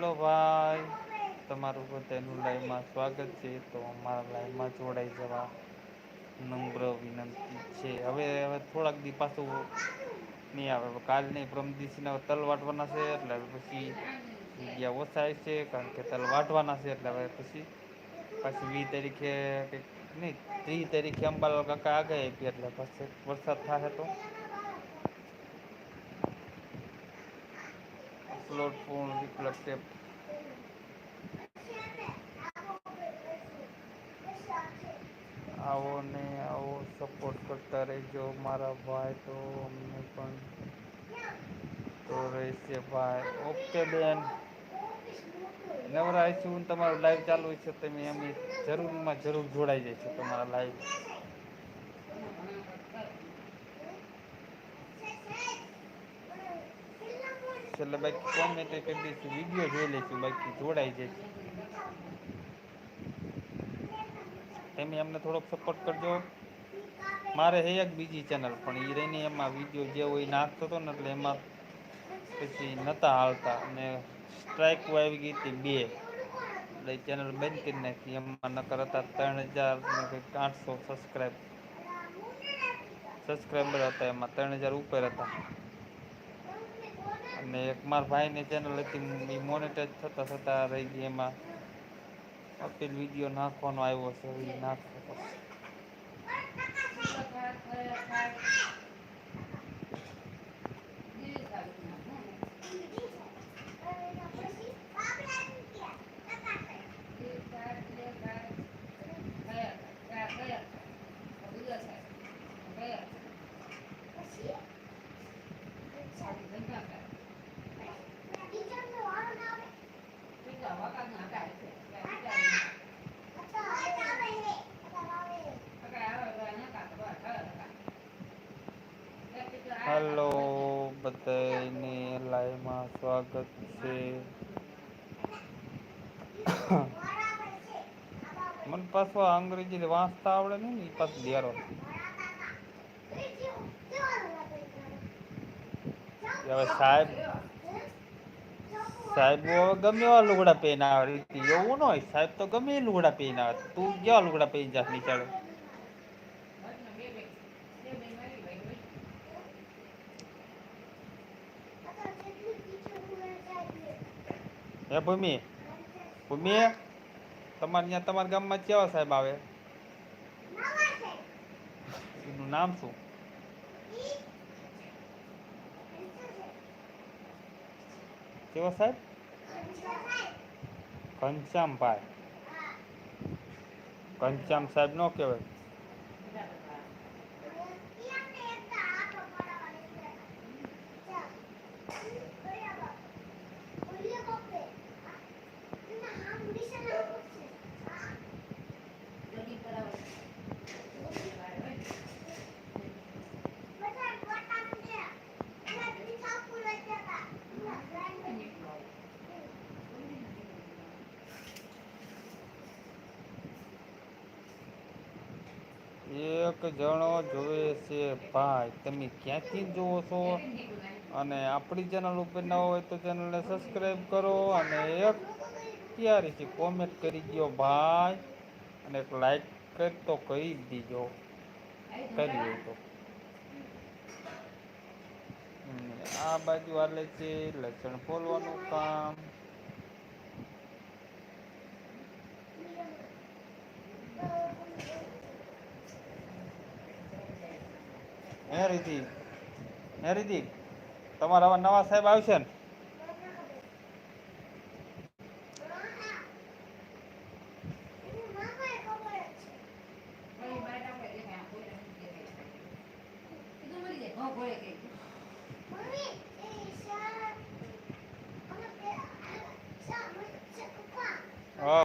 ભાઈ, તમારું બધાનું લાઈવમાં સ્વાગત છે. તો અમારા લાઈવમાં જોડાઈ જવા નમ્ર વિનંતી છે. હવે હવે થોડાક દી પાછું નહીં આવે. કાલ નહીં, પ્રમ તલ વાટવાના છે, એટલે પછી જગ્યા ઓછાય છે, કારણ કે તલ વાટવાના છે, એટલે હવે પછી પછી વી તારીખે કંઈક નહીં, ત્રીસ તારીખે અંબાલાલ કાકા આગળ આપી એટલે પછી વરસાદ થશે તો. વિકલ્પ ટેપ આવો ને આવો સપોર્ટ કરતા રહેજો. મારા ભાઈ તો અમને પણ તો રહેશે ભાઈ. ઓકે બેન. નવરા છું તમારું લાઈવ ચાલુ છે તમે એમ જરૂરમાં જરૂર જોડાઈ જાય છે તમારા લાઈવ છેલ્લે બાકી કોમેન્ટ કરી દઈશું વીડિયો જોઈ લઈશું, બાકી જોડાઈ જશે તમે અમને થોડોક સપોર્ટ કરજો. મારે હે એક બીજી ચેનલ પણ એ રહીને એમાં વીડિયો જે હોય નાખતો હતો ને, એટલે એમાં પછી નહોતા હાલતા. અને સ્ટ્રાઇક આવી ગઈ હતી બે. એટલે ચેનલ બંધ કરી નાખી. એમાં નકર હતા ત્રણ હજાર આઠસો સબસ્ક્રાઈબ સબસ્ક્રાઈબર હતા એમાં ત્રણ હજાર ઉપર હતા. અને એક મારા ભાઈની ચેનલ હતી એ મોનેટાઈઝ થતાં થતાં રહી ગઈ એમાં. અપીલ વીડિયો નાખવાનો આવ્યો છે એ નાખવો પડશે હલો બધાને લાઈવમાં સ્વાગત છે. મને પાછો અંગ્રેજી વાંચતા આવડે નહીં ને એ પાછું ધ્યારો હવે સાહેબ સાહેબ ગમે એવા લુગડા રીતિ એવું ન હોય, સાહેબ તો ગમે લુગડા પહેરીને આવે તું કેવા લુગડા પહેરી જાસ નીચાડે હે ભૂમિ? ભૂમિ તમારે ત્યાં તમારા ગામમાં કેવા સાહેબ આવે? એનું નામ શું? કેવો સાહેબ? ઘનશ્યામભાઈ. ઘનશ્યામ સાહેબ નો કહેવાય. એક જણો જોવે છે, ભાઈ, તમે ક્યાંથી જોવો છો? અને આપણી ચેનલ ઉપર ન હોય તો ચેનલને સબસ્ક્રાઈબ કરો અને એક ક્યારેથી કોમેન્ટ કરી દો ભાઈ, અને એક લાઈક કરી તો જ દીજો. કરી તો. આ બાજુ હાલે છે, લસણ ફોલવાનું કામ. હે રીતિ હે રીતિ તમારા આવા નવા સાહેબ આવશે ને? okay.